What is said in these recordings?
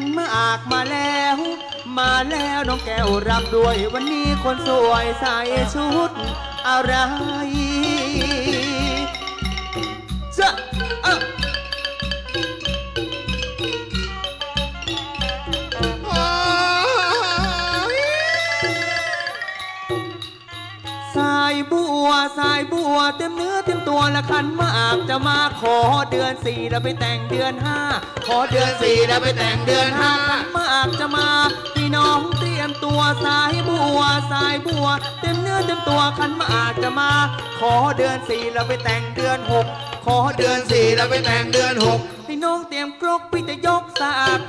ขันมากมาแล้ว มาแล้วน้องแก้วรับด้วย วันนี้คนสวยใส่ชุดอะไรจะเออ สายบัวเต็มเนื้อเต็มตัวละคันหมากจะมาขอเดือนสี่แล้วไปแต่งเดือนห้าขอเดือนสี่แล้วไปแต่งเดือนห้าขันหมากจะมาพี่น้องเตรียมตัวสายบัวสายบัวเต็มเนื้อเต็มตัวขันหมากจะมา ขอเดือนสี่แล้วไปแต่งเดือนหกขอเดืเดืออนนสี่แล้วไปแต่งเดือนหกพี่น้องเตรียมครกพี่จะยกสาก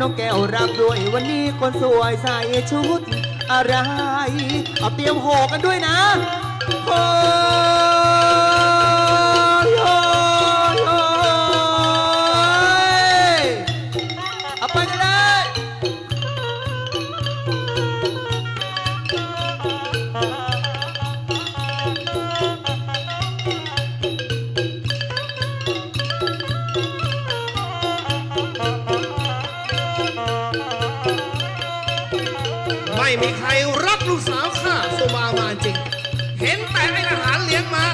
น้องแก้วรับด้วยวันนี้คนสวยใส่ชุดอะไร เอาเตรียมโหกันด้วยนะโอ้ ไม่มีใครรักลูกสาวข้าสุมามาจริง เห็นแต่ไอ้ทหารเลี้ยงมา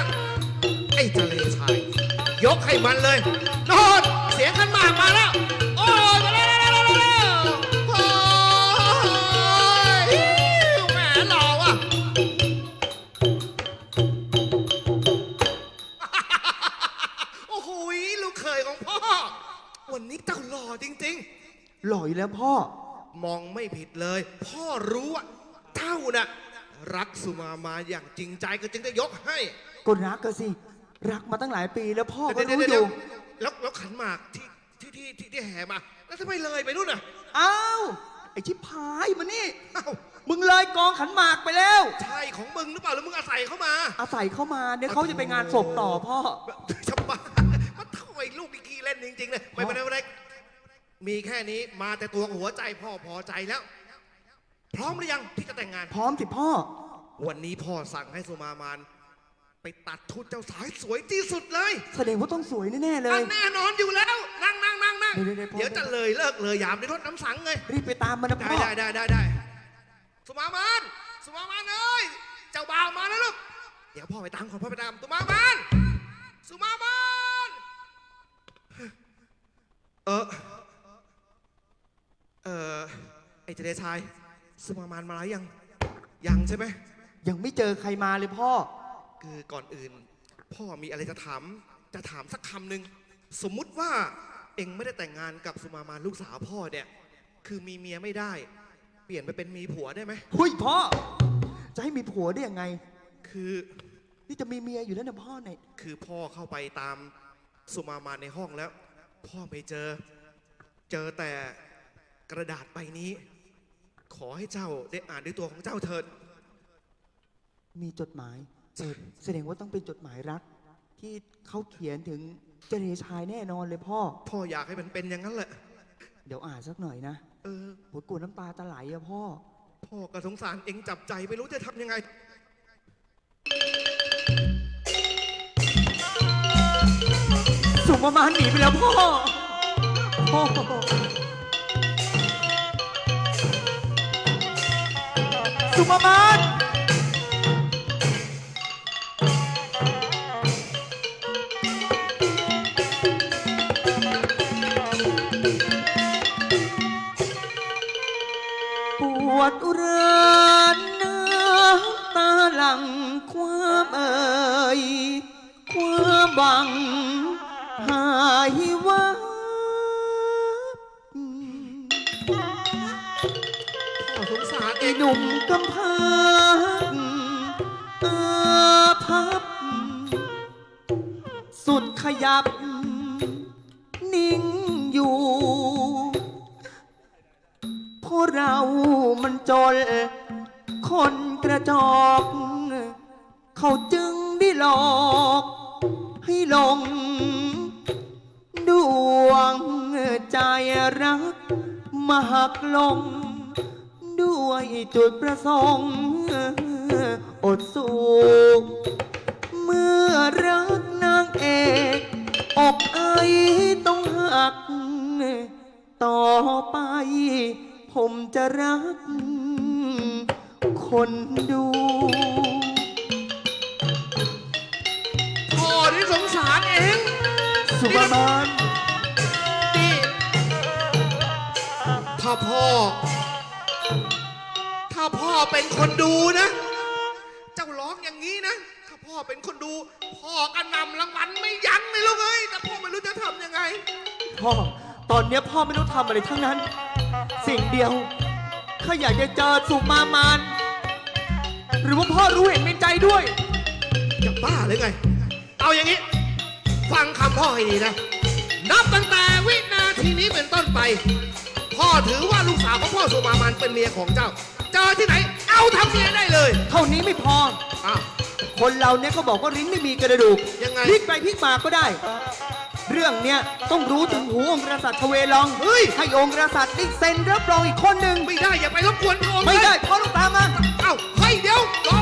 ไอ้เจเลชาย ยกให้มันเลยนอนเสียงขันหมากมาแล้ว โอ้ยมาแล้วแล้วแล้วแล้วโอ้ยแหมหล่อว่ะ โอ้โหลูกเขยของพ่อ วันนี้เจ้าหล่อจริง ๆ หล่ออยู่แล้วพ่อ มองไม่ผิดเลย พ่อรู้ว่าเจ้าน่ะ รักสุมามาอย่างจริงใจก็จึงได้ยกให้ก็รักก็สิ รักมาตั้งหลายปีแล้วพ่อก็เดี๋ยวรู้เดี๋ยวอเดี๋ยยู่วแล้วแล้วขันหมากที่ที่ที่ที่ที่แห่มา แล้วทำไมเลยไปนู่นน่ะอ้าวไอ้ชิบหายมานี่ อ้าวมึงเลยกองขันหมากไปแล้ว ใช่ของมึงหรือเปล่าแล้วมึงอาศัยเข้ามาอาศัยเข้ามาเดี๋ยวเขาจะไปงานศพต่อพ่อ ชาวบ้านมันถอยลูกอีกทีเล่นจริงๆเลยไม่เป็นไรไม่เป็นไร มีแค่นี้มาแต่ตัวกับหัวใจพ่อพอใจแล้ว พร้อมหรือยังที่จะแต่งงาน พร้อมสิพ่อ วันนี้พ่อสั่งให้สุมามานไปตัดชุดเจ้าสายสวยที่สุดเลยแสดงว่าต้องสวยแน่ๆเลอัยนแน่นอนอยู่แล้ว นั่งนั่งนั่งนั่งเดี๋ยวเดี๋ยวพ่อ เดี๋ยวจะเลยเลิกเลยยามในรถน้ำสังไงรีบไปตามมันนะได้พ่อได้ได้ได้ได้สุมามานสุมามานเอ้ย เจ้าบ่าวมาแล้วลูก เดี๋ยวพ่อไปตามก่อนพ่อไปตามสุมามานสุมามาน เออเออ ไอ้เจเดชายสุมามานมาแล้วยัง ยังใช่ไหม ยังไม่เจอใครมาเลยพ่อ คือก่อนอื่น พ่อมีอะไรจะถาม จะถามสักคำหนึ่งสมมุติว่าเองไม่ได้แต่งงานกับสุมามานลูกสาวพ่อเนี่ย คือมีเมียไม่ได้ เปลี่ยนไปเป็นมีผัวได้ไหม หุยพ่อ จะให้มีผัวได้ยังไง คือนี่จะมีเมียอยู่แล้วนะพ่อเนี่ยคือพ่อเข้าไปตามสุมามานในห้องแล้ว พ่อไปเจอ เจอแต่กระดาษใบนี้ ขอให้เจ้าได้อ่านด้วยตัวของเจ้าเถิด มีจดหมายเออแสดงว่าต้องเป็นจดหมายรัก ที่เขาเขียนถึงเจเนชายแน่นอนเลยพ่อ พ่ออยากให้มันเป็นอย่างนั้นแหละ เดี๋ยวอ่านสักหน่อยนะ เออโหยกลัวน้ำตาจะไหลอะพ่อ พ่อก็สงสารเองจับใจไม่รู้จะทำยังไง สุมามานหนีไปแล้วพ่อ พ่อ สุมามานปวดอุราน้ำตาหลังความเอ่ยความหวังหายวับ สงสารไอ้หนุ่มกำพร้าอาพับ สุดขยับ นิ่งอยู่ เพราะเรามันจน คนกระจอก เขาจึงได้หลอก ให้หลง ดวงใจรัก มาหักลง ด้วยจุดประสงค์อดสูเมื่อรักนางเอกอกไอต้องหัก ต่อไป ผมจะรัก คนดูพ่อที่สงสารเอง สุบามานนี่ถ้าพ่อถ้าพ่อ เป็นคนดูนะ เจ้าร้องอย่างนี้นะ ถ้าพ่อเป็นคนดู พ่อก็นำรางวัลไม่ยั้งเลยลูกเอ้ยแต่พ่อไม่รู้จะทำยังไง พ่อ ตอนเนี้ยพ่อไม่ต้องทำอะไรทั้งนั้น สิ่งเดียว ข้าอยากจะเจอสุมามาน หรือว่าพ่อรู้เห็นเป็นใจด้วย จะบ้าหรือไง เอาอย่างนี้ ฟังคำพ่อให้ดีนะ นับตั้งแต่วินาทีนี้เป็นต้นไป พ่อถือว่าลูกสาวของพ่อสุมามันเป็นเมียของเจ้า เจอที่ไหน เอาทำเมียได้เลยเท่านี้ไม่พอ อ้าว คนเราเนี่ยก็บอกว่าลิ้นไม่มีกระดูกยังไง พลิกไปพลิกมาก็ได้ เรื่องเนี้ยต้องรู้ถึงหูองค์กษัตริย์ชเวลองเฮ้ยให้องค์กษัตริย์ได้เซ็นรับรองอีกคนหนึ่งไม่ได้อย่าไปรบกวนพระองค์ไม่เลยได้พ่อต้องตามมา เอ้าเฮ้ยเดี๋ยวรอ